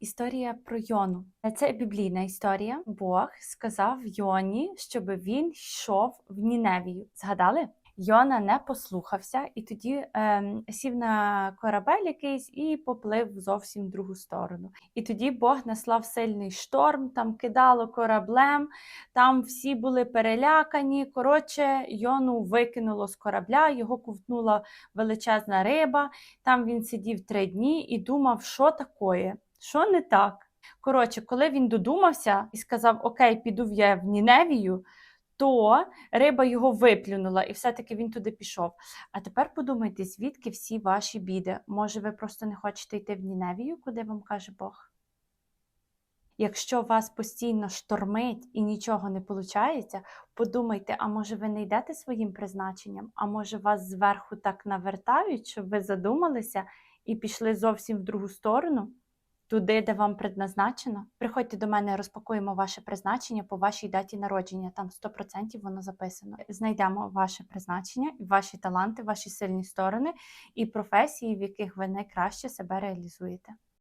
Історія про Йону. Це біблійна історія. Бог сказав Йоні, щоб він йшов в Ніневію. Згадали? Йона не послухався і тоді ем, сів на корабель якийсь і поплив в зовсім другу сторону. І тоді Бог наслав сильний шторм, там кидало кораблем, там всі були перелякані. Коротше, Йону викинуло з корабля, його ковтнула величезна риба. Там він сидів три дні і думав, що такое, що не так. Коротше, коли він додумався і сказав: Окей, піду я в Ніневію, то риба його виплюнула, і все-таки він туди пішов. А тепер подумайте, звідки всі ваші біди? Може, ви просто не хочете йти в Ніневію, куди вам каже Бог? Якщо вас постійно штормить і нічого не виходить, подумайте, а може ви не йдете своїм призначенням, а може вас зверху так навертають, щоб ви задумалися і пішли зовсім в другу сторону, туди, де вам предназначено. Приходьте до мене, розпакуємо ваше призначення по вашій даті народження. Там 100% воно записано. Знайдемо ваше призначення, ваші таланти, ваші сильні сторони і професії, в яких ви найкраще себе реалізуєте.